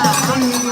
Gracias.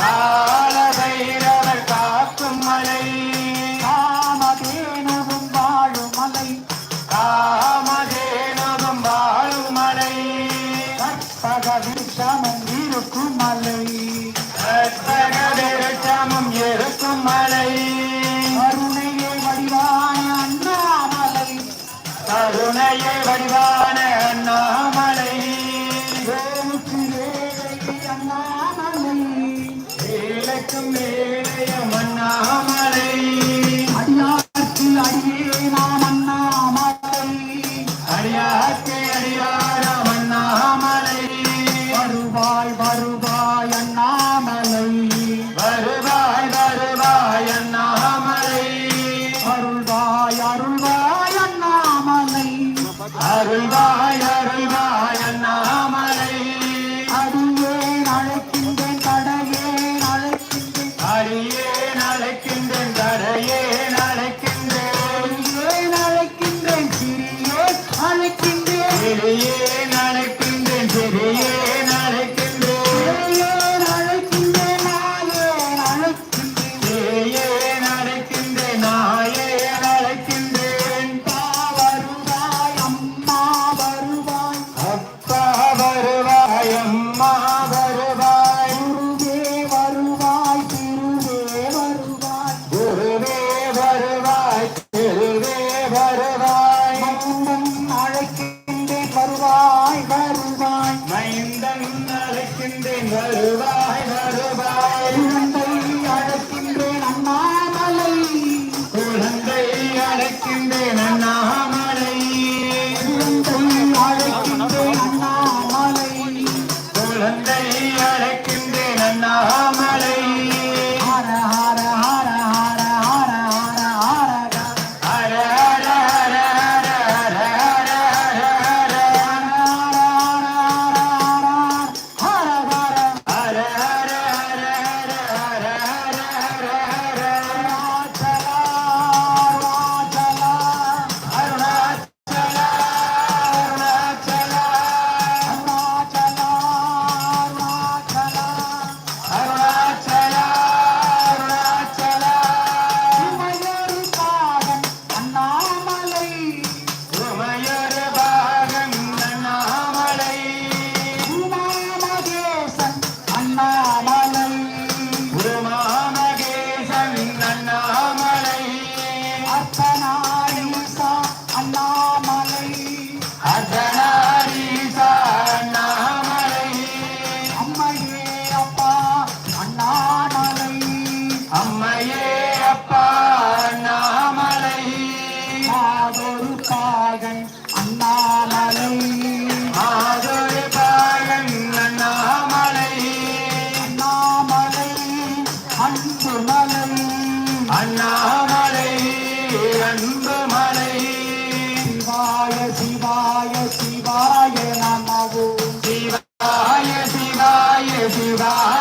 காலபைரவர் காக்கும் மலை காமதேனவும் வாழும் மலை காமதேனவும் வாழும் மலை. கற்பக விஷமம் இருக்கும் மலை கற்பக விஷமம் இருக்கும் மலை. கருணையை வடிவான அண்ணாமலை கருணையை வடிவான அண்ணாமலை. அண்ணாமலை. மேடையமன் நாம Mahal. சிவாய சிவாய நமோ. சிவாய சிவாய சிவாய.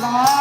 好。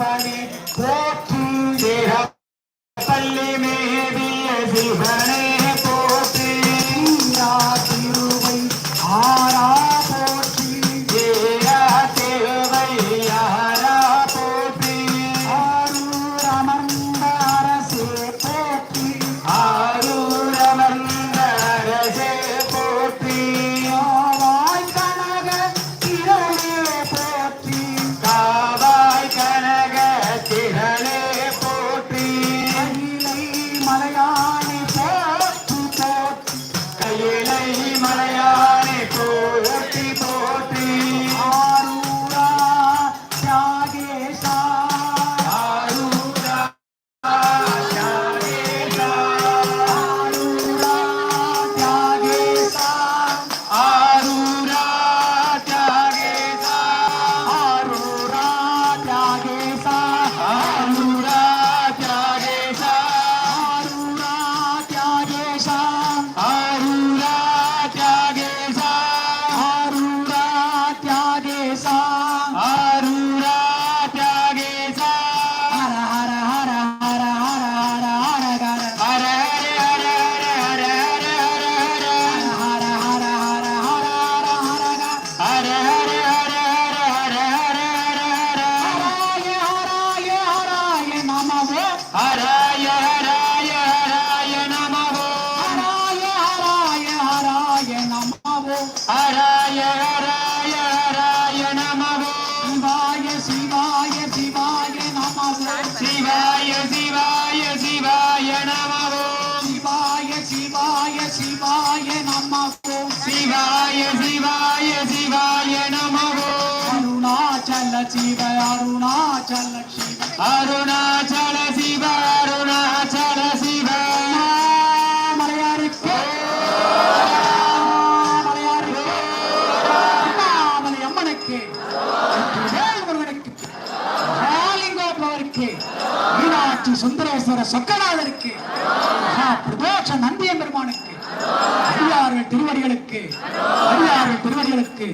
Giovanni சொக்கநாதருக்கு பிரதோஷ நந்திய பெருமானுக்கு அடியார்கள் திருவடிகளுக்கு. அடியார்கள் திருவடிகளுக்கு.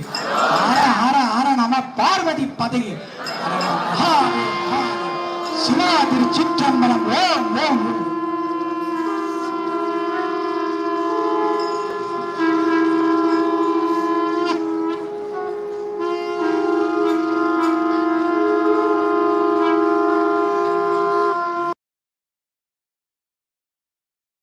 ஆர ஆர ஆர நம பார்வதி பதவி சிவா திருச்சிற்றம்பலம். ஓம் ஓம்.